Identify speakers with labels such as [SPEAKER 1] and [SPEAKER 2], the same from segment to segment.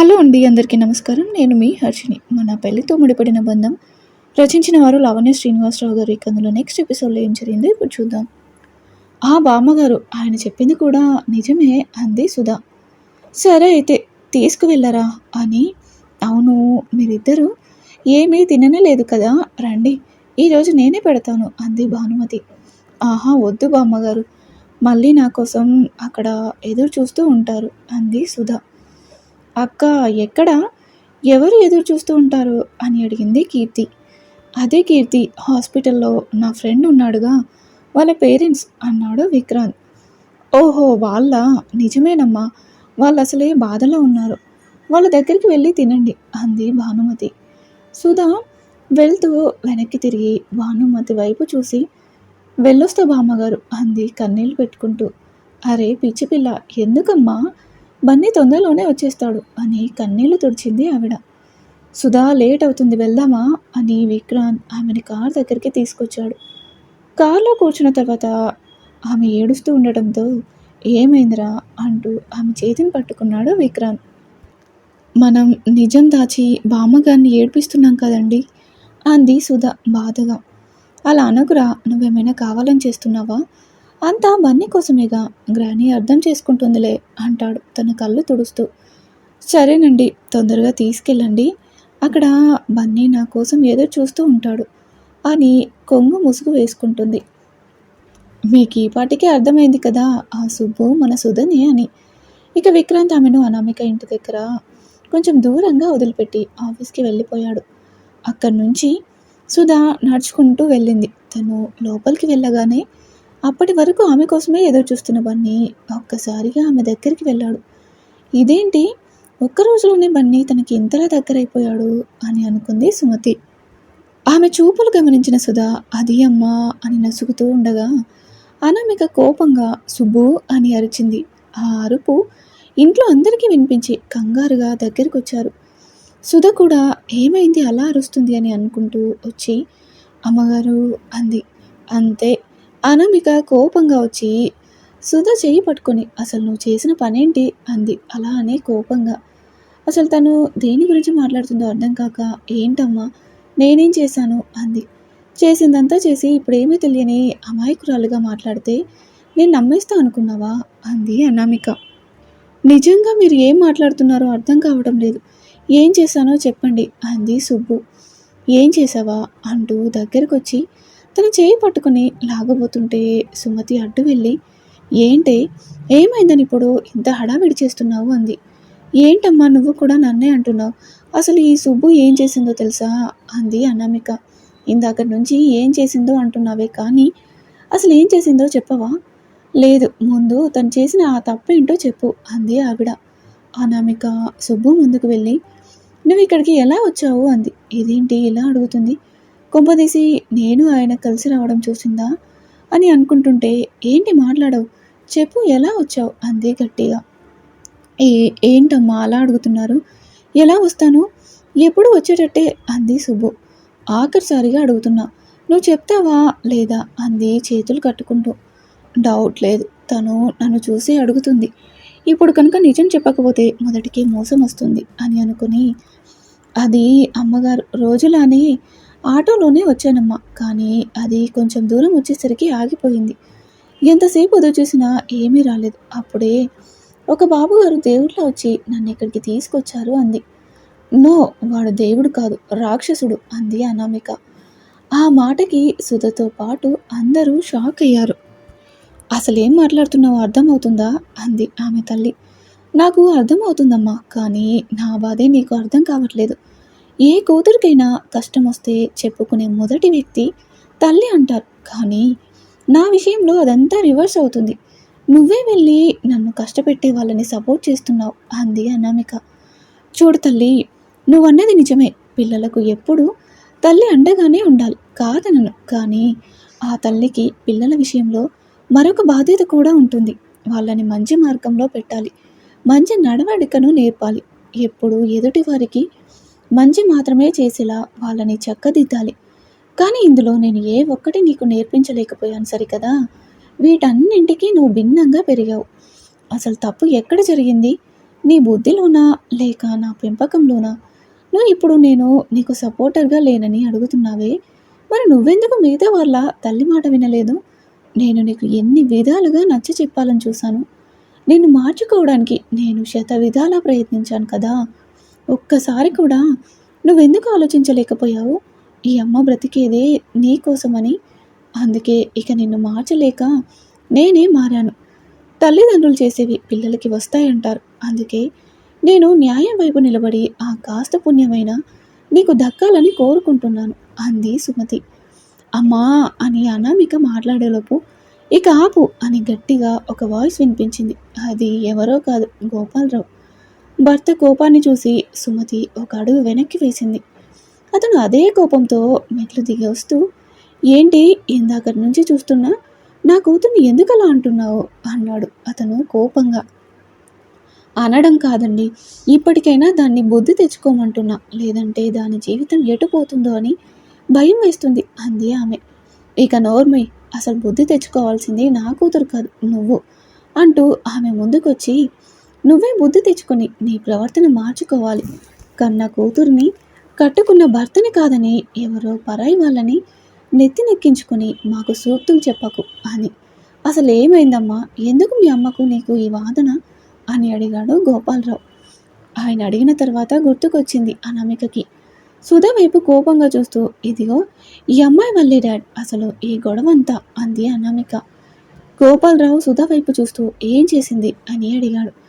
[SPEAKER 1] Hello అండి అందరికీ నమస్కారం. నేను మీ హర్షిని మన పెళ్ళితో ముడిపడిన బంధం రచించిన వారు లావణ్య శ్రీనివాసరావు గారు. ఇక అందులో నెక్స్ట్ ఎపిసోడ్లో ఏం జరిగిందో ఇప్పుడు చూద్దాం. ఆ బామ్మగారు ఆయన చెప్పింది కూడా నిజమే. అంది సుధా. సరే అయితే తీసుకువెళ్ళరా? అని. అవును మీరిద్దరూ ఏమీ తిననే లేదు కదా? రండి ఈరోజు నేనే పెడతాను అంది భానుమతి. ఆహా వద్దు బామ్మగారు. మళ్ళీ నా కోసం అక్కడ ఎదురు చూస్తూ ఉంటారు అంది సుధా. అక్క ఎక్కడ? ఎవరు ఎదురు చూస్తూ ఉంటారు? అని అడిగింది కీర్తి. అదే కీర్తి హాస్పిటల్లో నా ఫ్రెండ్ ఉన్నాడుగా వాళ్ళ పేరెంట్స్ అన్నాడు విక్రాంత్. ఓహో వాళ్ళ? నిజమేనమ్మా వాళ్ళు అసలే బాధలో ఉన్నారు. వాళ్ళ దగ్గరికి వెళ్ళి తినండి అంది భానుమతి. సుధా వెళ్తూ వెనక్కి తిరిగి భానుమతి వైపు చూసి వెళ్ళొస్తా బామ్మగారు అంది కన్నీళ్ళు పెట్టుకుంటూ. అరే పిచ్చి పిల్ల ఎందుకమ్మా? బన్నీ తొందరలోనే వచ్చేస్తాడు. అని కన్నీళ్ళు తుడిచింది ఆవిడ. సుధా లేట్ అవుతుంది వెళ్దామా? అని విక్రాంత్ ఆమెని కార్ దగ్గరికి తీసుకొచ్చాడు. కారులో కూర్చున్న తర్వాత ఆమె ఏడుస్తూ ఉండటంతో ఏమైందిరా? అంటూ ఆమె చేతిని పట్టుకున్నాడు విక్రాంత్. మనం నిజం దాచి బామ్మగారిని ఏడిపిస్తున్నాం కదండి? అంది సుధా బాధగా. అలా అనకురా నువ్వేమైనా కావాలని చేస్తున్నావా? అంతా బన్నీ కోసమేగా? గ్రాని అర్థం చేసుకుంటుందిలే అంటాడు తన కళ్ళు తుడుస్తూ. సరేనండి తొందరగా తీసుకెళ్ళండి. అక్కడ బన్నీ నా కోసం ఏదో చూస్తూ ఉంటాడు. అని కొంగు ముసుగు వేసుకుంటుంది. మీకు ఈ పాటికే అర్థమైంది కదా ఆ సుబ్బు మన సుధని అని. ఇక విక్రాంత్ ఆమెను అనామిక ఇంటి దగ్గర కొంచెం దూరంగా వదిలిపెట్టి ఆఫీస్కి వెళ్ళిపోయాడు. అక్కడి నుంచి సుధా నడుచుకుంటూ వెళ్ళింది. తను లోపలికి వెళ్ళగానే అప్పటి వరకు ఆమె కోసమే ఎదురు చూస్తున్న బన్నీ ఒక్కసారిగా ఆమె దగ్గరికి వెళ్ళాడు. ఇదేంటి? ఒక్క రోజులోనే బన్నీ తనకి ఇంతలా దగ్గరైపోయాడు అని అనుకుంది సుమతి. ఆమె చూపులు గమనించిన సుధా అది అమ్మా అని నసుగుతూ ఉండగా అనామిక కోపంగా సుబ్బు అని అరిచింది. ఆ అరుపు ఇంట్లో అందరికీ వినిపించి కంగారుగా దగ్గరికి వచ్చారు సుధ కూడా ఏమైంది? అలా అరుస్తుంది అని అనుకుంటూ వచ్చి అమ్మగారు అంది. అంతే అనామిక కోపంగా వచ్చి సుధ చెయ్యి పట్టుకొని అసలు నువ్వు చేసిన పనేంటి? అంది. అలా అనే కోపంగా అసలు తను దేని గురించి మాట్లాడుతుందో అర్థం కాక ఏంటమ్మా నేనేం చేశాను? అంది. చేసిందంతా చేసి ఇప్పుడేమీ తెలియని అమాయకురాలుగా మాట్లాడితే నేను నమ్మేస్తా అనుకున్నావా? అంది అనామిక. నిజంగా మీరు ఏం మాట్లాడుతున్నారో అర్థం కావడం లేదు. ఏం చేశానో చెప్పండి అంది సుబ్బు. ఏం చేసావా అంటూ దగ్గరకు వచ్చి అతను చేయి పట్టుకుని లాగబోతుంటే సుమతి అడ్డు వెళ్ళి ఏంటే? ఏమైందని ఇప్పుడు? ఇంత హడావిడి చేస్తున్నావు? అంది. ఏంటమ్మా? నువ్వు కూడా నన్నే అంటున్నావు. అసలు ఈ సుబ్బు ఏం చేసిందో తెలుసా? అంది అనామిక. ఇందాక నుంచి ఏం చేసిందో అంటున్నావే కానీ అసలు ఏం చేసిందో చెప్పవా? లేదు ముందు తను చేసిన ఆ తప్పేంటో చెప్పు అంది ఆవిడ. అనామిక సుబ్బు ముందుకు వెళ్ళి నువ్వు ఇక్కడికి ఎలా వచ్చావు? అంది. ఇదేంటి? ఇలా అడుగుతుంది. కొంపదీసి నేను ఆయన కలిసి రావడం చూసిందా? అని అనుకుంటుంటే ఏంటి మాట్లాడవు? చెప్పు ఎలా వచ్చావు? అందే గట్టిగా. ఏ ఏంటమ్మా అలా అడుగుతున్నారు? ఎలా వస్తాను? ఎప్పుడు వచ్చేటట్టే అంది సుబ్బు. ఆఖరిసారిగా అడుగుతున్నా. నువ్వు చెప్తావా లేదా? అంది చేతులు కట్టుకుంటూ. డౌట్ లేదు. తను నన్ను చూసి అడుగుతుంది. ఇప్పుడు కనుక నిజం చెప్పకపోతే మొదటికి మోసం వస్తుంది అని అనుకుని అది అమ్మగారు రోజులానే ఆటోలోనే వచ్చానమ్మా కానీ అది కొంచెం దూరం వచ్చేసరికి ఆగిపోయింది. ఎంతసేపు ఎదురు చూసినా ఏమీ రాలేదు. అప్పుడే ఒక బాబుగారు దేవుడిలో వచ్చి నన్ను ఇక్కడికి తీసుకొచ్చారు అంది. నో వాడు దేవుడు కాదు రాక్షసుడు అంది అనామిక. ఆ మాటకి సుధతో పాటు అందరూ షాక్ అయ్యారు. అసలేం మాట్లాడుతున్నావో అర్థమవుతుందా? అంది ఆమె తల్లి. నాకు అర్థమవుతుందమ్మా కానీ నా బాధే నీకు అర్థం కావట్లేదు. ఏ కూతురికైనా కష్టం వస్తే చెప్పుకునే మొదటి వ్యక్తి తల్లి అంటారు. కానీ నా విషయంలో అదంతా రివర్స్ అవుతుంది. నువ్వే వెళ్ళి నన్ను కష్టపెట్టే వాళ్ళని సపోర్ట్ చేస్తున్నావు అంది అనామిక. చూడు తల్లి నువ్వన్నది నిజమే. పిల్లలకు ఎప్పుడు తల్లి అండగానే ఉండాలి. కాదనను కానీ ఆ తల్లికి పిల్లల విషయంలో మరొక బాధ్యత కూడా ఉంటుంది. వాళ్ళని మంచి మార్గంలో పెట్టాలి. మంచి నడవడికను నేర్పాలి. ఎప్పుడు ఎదుటి వారికి మంచి మాత్రమే చేసేలా వాళ్ళని చక్కదిద్దాలి. కానీ ఇందులో నేను ఏ ఒక్కటి నీకు నేర్పించలేకపోయాను సరికదా? వీటన్నింటికీ నువ్వు భిన్నంగా పెరిగావు. అసలు తప్పు ఎక్కడ జరిగింది? నీ బుద్ధిలోనా? లేక నా పెంపకంలోనా? నువ్వు ఇప్పుడు నేను నీకు సపోర్టర్గా లేనని అడుగుతున్నావే. మరి నువ్వెందుకు మిగతా వాళ్ళ తల్లి మాట వినలేదు? నేను నీకు ఎన్ని విధాలుగా నచ్చ చెప్పాలని చూశాను. నిన్ను మార్చుకోవడానికి నేను శత విధాలా ప్రయత్నించాను కదా? ఒక్కసారి కూడా నువ్వెందుకు ఆలోచించలేకపోయావు? ఈ అమ్మ బ్రతికేదే నీ కోసమని. అందుకే ఇక నిన్ను మార్చలేక నేనే మారాను. తల్లిదండ్రులు చేసేవి పిల్లలకి వస్తాయంటారు. అందుకే నేను న్యాయం వైపు నిలబడి ఆ కాస్త పుణ్యమైన నీకు దక్కాలని కోరుకుంటున్నాను అంది సుమతి. అమ్మా అని అనామిక మాట్లాడేలోపు ఇక ఆపు అని గట్టిగా ఒక వాయిస్ వినిపించింది. అది ఎవరో కాదు గోపాలరావు. భర్త కోపాన్ని చూసి సుమతి ఒక అడుగు వెనక్కి వేసింది. అతను అదే కోపంతో మెట్లు దిగి వస్తూ ఏంటి ఇందాకటి నుంచి చూస్తున్నా? నా కూతుర్ని ఎందుకు అలా అంటున్నావు? అన్నాడు అతను కోపంగా. అనడం కాదండి. ఇప్పటికైనా దాన్ని బుద్ధి తెచ్చుకోమంటున్నా. లేదంటే దాని జీవితం ఎటుపోతుందో అని భయం వేస్తుంది అంది ఆమె. ఇక నోర్మై అసలు బుద్ధి తెచ్చుకోవాల్సింది నా కూతురు కాదు నువ్వు అంటూ ఆమె ముందుకొచ్చి నువ్వే బుద్ధి తెచ్చుకొని నీ ప్రవర్తన మార్చుకోవాలి. కన్న కూతుర్ని కట్టుకున్న భర్తని కాదని ఎవరో పరాయి వాళ్ళని నెత్తినెక్కించుకుని మాకు సూక్తం చెప్పకు అని. అసలు ఏమైందమ్మా ఎందుకు మీ అమ్మకు నీకు ఈ వాదన? అని అడిగాడు గోపాలరావు. ఆయన అడిగిన తర్వాత గుర్తుకొచ్చింది అనామికకి. సుధా వైపు కోపంగా చూస్తూ ఇదిగో ఈ అమ్మాయి వల్లే డాడ్ అసలు ఈ గొడవంతా అంది అనామిక. గోపాలరావు సుధా వైపు చూస్తూ ఏం చేసింది? అని అడిగాడు.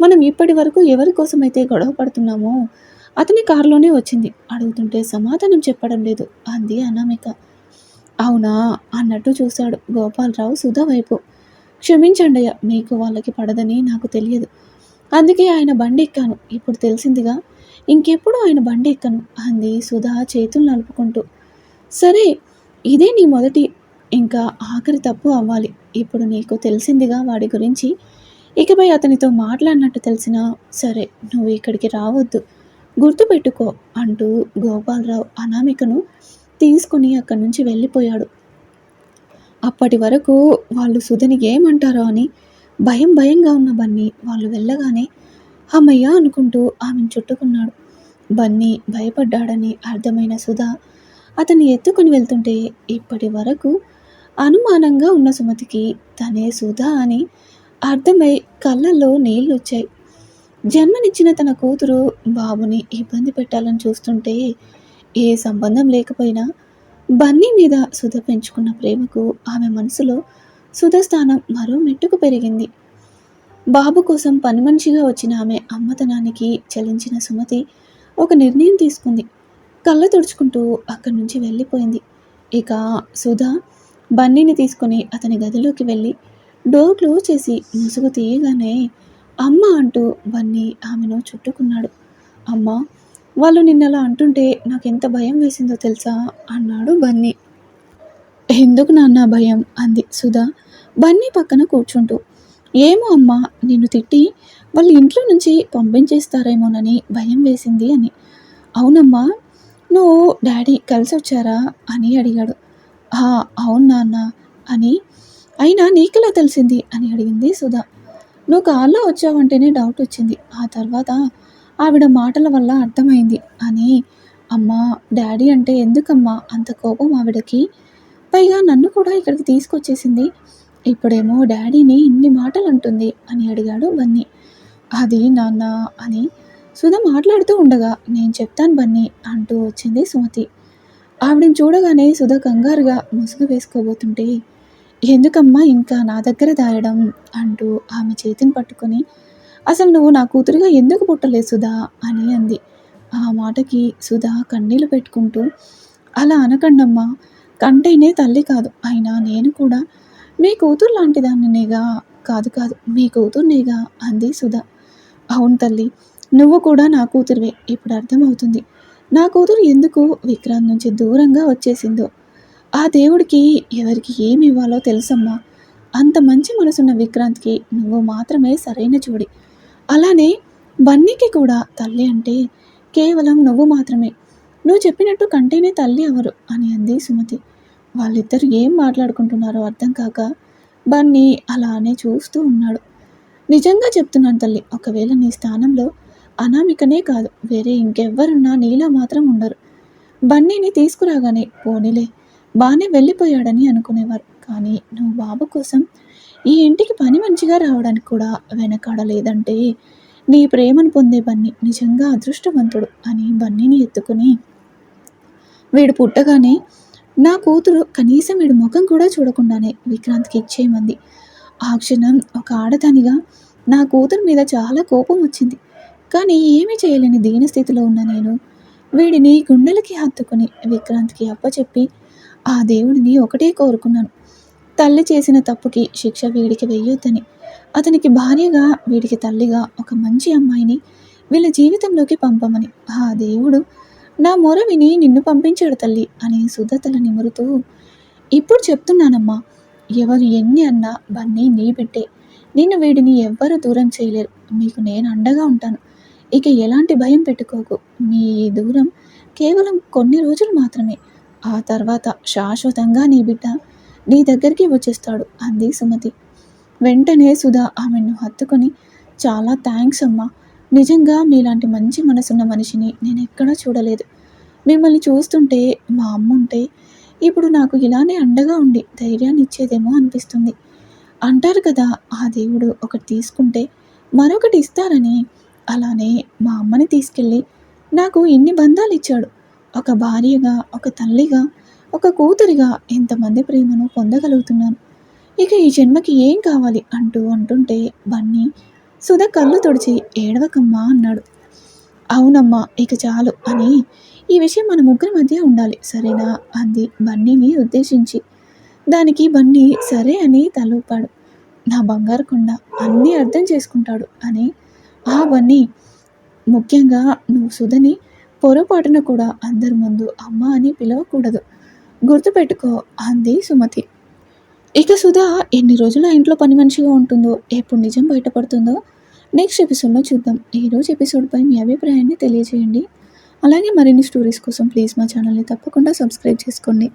[SPEAKER 1] మనం ఇప్పటి వరకు ఎవరి కోసమైతే గొడవ పడుతున్నామో అతని కారులోనే వచ్చింది. అడుగుతుంటే సమాధానం చెప్పడం లేదు. అంది అనామిక. అవునా? అన్నట్టు చూశాడు గోపాలరావు సుధా వైపు. క్షమించండయ్య మీకు వాళ్ళకి పడదని నాకు తెలియదు. అందుకే ఆయన బండి ఎక్కాను. ఇప్పుడు తెలిసిందిగా ఇంకెప్పుడు ఆయన బండి ఎక్కను? అంది సుధా చేతులు నలుపుకుంటూ. సరే ఇదే నీ మొదటి ఇంకా ఆఖరి తప్పు అవ్వాలి. ఇప్పుడు నీకు తెలిసిందిగా వాడి గురించి ఇకపై అతనితో మాట్లాడినట్టు తెలిసినా సరే నువ్వు ఇక్కడికి రావద్దు. గుర్తుపెట్టుకో అంటూ గోపాలరావు అనామికను తీసుకుని అక్కడి నుంచి వెళ్ళిపోయాడు. అప్పటి వరకు వాళ్ళు సుధని ఏమంటారో అని భయం భయంగా ఉన్న బన్నీ వాళ్ళు వెళ్ళగానే అమ్మయ్య అనుకుంటూ ఆమెను చుట్టుకున్నాడు. బన్నీ భయపడ్డాడని అర్థమైన సుధా అతన్ని ఎత్తుకుని వెళ్తుంటే ఇప్పటి వరకు అనుమానంగా ఉన్న సుమతికి తనే సుధా అని అర్థమై కళ్ళల్లో నీళ్ళు వచ్చాయి జన్మనిచ్చిన తన కూతురు బాబుని ఇబ్బంది పెట్టాలని చూస్తుంటే ఏ సంబంధం లేకపోయినా బన్నీ మీద సుధ పెంచుకున్న ప్రేమకు ఆమె మనసులో సుధ స్థానం మరో మెట్టుకు పెరిగింది. బాబు కోసం పని మనిషిగా వచ్చిన ఆమె అమ్మతనానికి చలించిన సుమతి ఒక నిర్ణయం తీసుకుంది. కళ్ళ తుడుచుకుంటూ అక్కడి నుంచి వెళ్ళిపోయింది. ఇక సుధ బన్నీని తీసుకొని అతని గదిలోకి వెళ్ళి డోర్ క్లోజ్ చేసి ముసుగు తీయగానే అమ్మ అంటూ బన్నీ ఆమెను చుట్టుకున్నాడు. అమ్మ వాళ్ళు నిన్నలా అంటుంటే నాకు ఎంత భయం వేసిందో తెలుసా? అన్నాడు బన్నీ. ఎందుకు నాన్న భయం? అంది సుధా. బన్నీ పక్కన కూర్చుంటూ ఏమో అమ్మా నిన్ను తిట్టి వాళ్ళ ఇంట్లో నుంచి పంపించేస్తారేమోనని భయం వేసింది అని. అవునమ్మా నువ్వు డాడీ కలిసి వచ్చారా అని అడిగాడు. అవును నాన్న అని అయినా నీకెలా తెలిసింది? అని అడిగింది సుధా. నువ్వు కాల్లో వచ్చావంటేనే డౌట్ వచ్చింది. ఆ తర్వాత ఆవిడ మాటల వల్ల అర్థమైంది. అని అమ్మా డాడీ అంటే ఎందుకమ్మా అంత కోపం ఆవిడకి? పైగా నన్ను కూడా ఇక్కడికి తీసుకొచ్చేసింది. ఇప్పుడేమో డాడీని ఇన్ని మాటలు అంటుంది అని అడిగాడు బన్నీ. అది నాన్న అని సుధ మాట్లాడుతూ ఉండగా నేను చెప్తాను బన్నీ అంటూ వచ్చింది సుమతి. ఆవిడని చూడగానే సుధ కంగారుగా ముసుగు వేసుకోబోతుంటే ఎందుకమ్మా ఇంకా నా దగ్గర దాయడం అంటూ ఆమె చేతిని పట్టుకొని అసలు నువ్వు నా కూతురుగా ఎందుకు పుట్టలేదు సుధా? అని అంది. ఆ మాటకి సుధా కన్నీళ్ళు పెట్టుకుంటూ అలా అనకండమ్మా కంటేనే తల్లి కాదు అయినా నేను కూడా మీ కూతురు లాంటి దానినేగా? కాదు కాదు మీ కూతుర్నేగా? అంది సుధా. అవును తల్లి నువ్వు కూడా నా కూతురువే ఇప్పుడు అర్థమవుతుంది. నా కూతురు ఎందుకు విక్రాంత్ నుంచి దూరంగా వచ్చేసిందో? ఆ దేవుడికి ఎవరికి ఏమి ఇవ్వాలో తెలుసమ్మా. అంత మంచి మనసున్న విక్రాంత్కి నువ్వు మాత్రమే సరైన చూడి. అలానే బన్నీకి కూడా తల్లి అంటే కేవలం నువ్వు మాత్రమే. నువ్వు చెప్పినట్టు కంటేనే తల్లి ఎవరు అని అంది సుమతి. వాళ్ళిద్దరు ఏం మాట్లాడుకుంటున్నారో అర్థం కాక బన్నీ అలానే చూస్తూ ఉన్నాడు. నిజంగా చెప్తున్నాను తల్లి ఒకవేళ నీ స్థానంలో అనామికనే కాదు వేరే ఇంకెవ్వరున్నా నీలా మాత్రం ఉండరు. బన్నీని తీసుకురాగానే పోనీలే బాగానే వెళ్ళిపోయాడని అనుకునేవారు. కానీ నువ్వు బాబు కోసం ఈ ఇంటికి పని మంచిగా రావడానికి కూడా వెనకాడలేదంటే నీ ప్రేమను పొందే బన్నీ నిజంగా అదృష్టవంతుడు అని బన్నీని ఎత్తుకుని వీడు పుట్టగానే నా కూతురు కనీసం వీడి ముఖం కూడా చూడకుండానే విక్రాంత్కి ఇచ్చేయమంది. ఆ క్షణం ఒక ఆడదానిగా నా కూతురు మీద చాలా కోపం వచ్చింది. కానీ ఏమీ చేయలేని దీనస్థితిలో ఉన్న నేను వీడిని గుండెలకి హత్తుకుని విక్రాంత్కి అప్పచెప్పి ఆ దేవుడిని ఒకటే కోరుకున్నాను. తల్లి చేసిన తప్పుకి శిక్ష వీడికి వెయ్యొద్దని. అతనికి భార్యగా వీడికి తల్లిగా ఒక మంచి అమ్మాయిని వీళ్ళ జీవితంలోకి పంపమని. ఆ దేవుడు నా మొర విని నిన్ను పంపించాడు తల్లి అని సుధతల నిమురుతూ ఇప్పుడు చెప్తున్నానమ్మా ఎవరు ఎన్ని అన్నా బన్నీ నీ బిడ్డే. నిన్ను వీడిని ఎవ్వరు దూరం చేయలేరు. మీకు నేను అండగా ఉంటాను. ఇక ఎలాంటి భయం పెట్టుకోకు. మీ దూరం కేవలం కొన్ని రోజులు మాత్రమే. ఆ తర్వాత శాశ్వతంగా నీ బిడ్డ నీ దగ్గరికి వచ్చేస్తాడు అంది సుమతి. వెంటనే సుధా ఆమెను హత్తుకొని చాలా థ్యాంక్స్ అమ్మా. నిజంగా మీలాంటి మంచి మనసున్న మనిషిని నేను ఎక్కడా చూడలేదు. మిమ్మల్ని చూస్తుంటే మా అమ్మ ఉంటే ఇప్పుడు నాకు ఇలానే అండగా ఉండి ధైర్యాన్ని ఇచ్చేదేమో అనిపిస్తుంది. అంటారు కదా ఆ దేవుడు ఒకటి తీసుకుంటే మరొకటి ఇస్తారని. అలానే మా అమ్మని తీసుకెళ్ళి నాకు ఇన్ని బంధాలు ఇచ్చాడు. ఒక భార్యగా ఒక తల్లిగా ఒక కూతురిగా ఎంతమంది ప్రేమను పొందగలుగుతున్నాను? ఇక ఈ జన్మకి ఏం కావాలి అంటూ అంటుంటే బన్నీ సుధ కళ్ళు తుడిచి ఏడవకమ్మా అన్నాడు. అవునమ్మా ఇక చాలు అని ఈ విషయం మన ముగ్గురి మధ్య ఉండాలి సరేనా? అంది బన్నీని ఉద్దేశించి. దానికి బన్నీ సరే అని తలూపాడు. నా బంగారు కొండ అన్నీ అర్థం చేసుకుంటాడు అని. ఆ బన్నీ ముఖ్యంగా నువ్వు సుధని పొరపాటున కూడా అందరి ముందు అమ్మ అని పిలవకూడదు. గుర్తుపెట్టుకో అంది సుమతి. ఇక సుధా ఎన్ని రోజులు ఆ ఇంట్లో పని మనిషిగా ఉంటుందో ఎప్పుడు నిజం బయటపడుతుందో నెక్స్ట్ ఎపిసోడ్లో చూద్దాం. ఈరోజు ఎపిసోడ్పై మీ అభిప్రాయాన్ని తెలియజేయండి. అలాగే మరిన్ని స్టోరీస్ కోసం ప్లీజ్ మా ఛానల్ని తప్పకుండా సబ్స్క్రైబ్ చేసుకోండి.